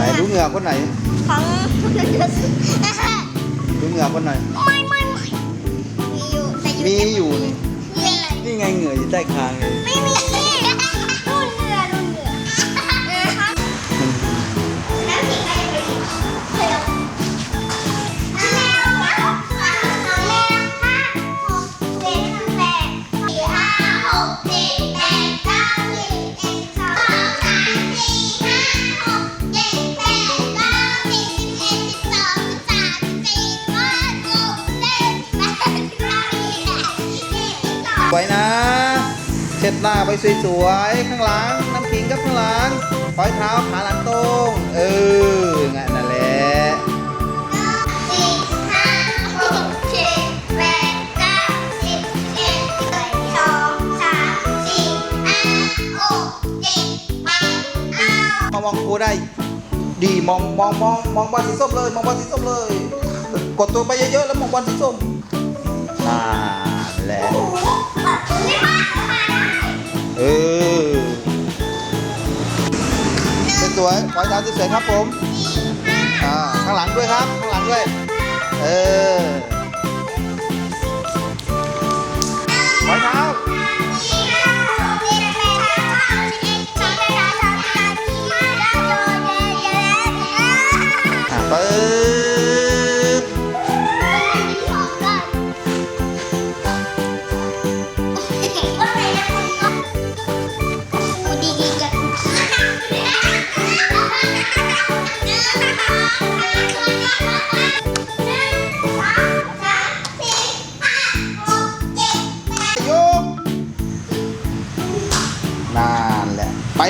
ไหนดูเหงื่อคนไหนของดูเหงื่อคนไหน ไม่ไม่ไม่มีอยู่แต่มีอยู่นี่มีนี่ไงเหงื่ออยู่ใต้คางเลย ไม่มี ไว้นะ เช็ดหน้าไปสวยๆ ข้างหลังน้ำขิงกับข้างหลังปล่อยเท้าขาหลังตรง เอองั้นนั่นแหละสี่ห้าหกเจ็ดแปดเก้าสิบเอ็ดสิบสองสามสี่ห้าหกเจ็ดแปดเก้ามองมองครูได้ ดีมองมองมองมองบอลสีส้มเลย มองบอลสีส้มเลย กดตัวไปเยอะๆแล้วมองบอลสีส้มอ่าแหละ วยๆปล่อยเท้าสวยๆครับผมอ่าข้างหลังด้วยครับ ข้างหลังด้วย เออ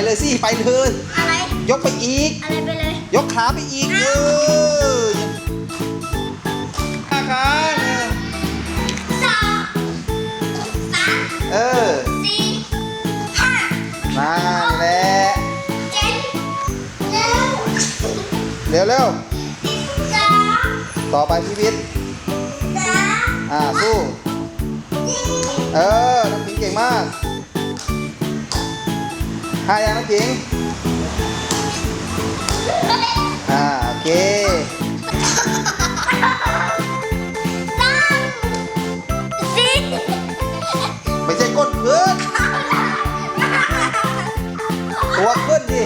เลยสิไปเลยอะไร ยกไปอีก อะไรไปเลย ยกขาไปอีกเออขาขาสองสามเออสี่ห้านั่นแหละเจ็ดหนึ่งเร็วเร็วสองๆต่อไปชีวิตสามอ่าสู้สี่ ห้ายังน้ำขิง อ่าโอเคสี่ไม่ใช่ก้นขึ้นตัวขึ้นดิ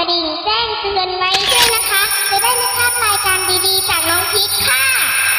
ระดิ่งแจ้งเตือนไว้ด้วยนะคะ จะได้ไม่พลาดรายการดีๆ จากน้องพิคค่ะ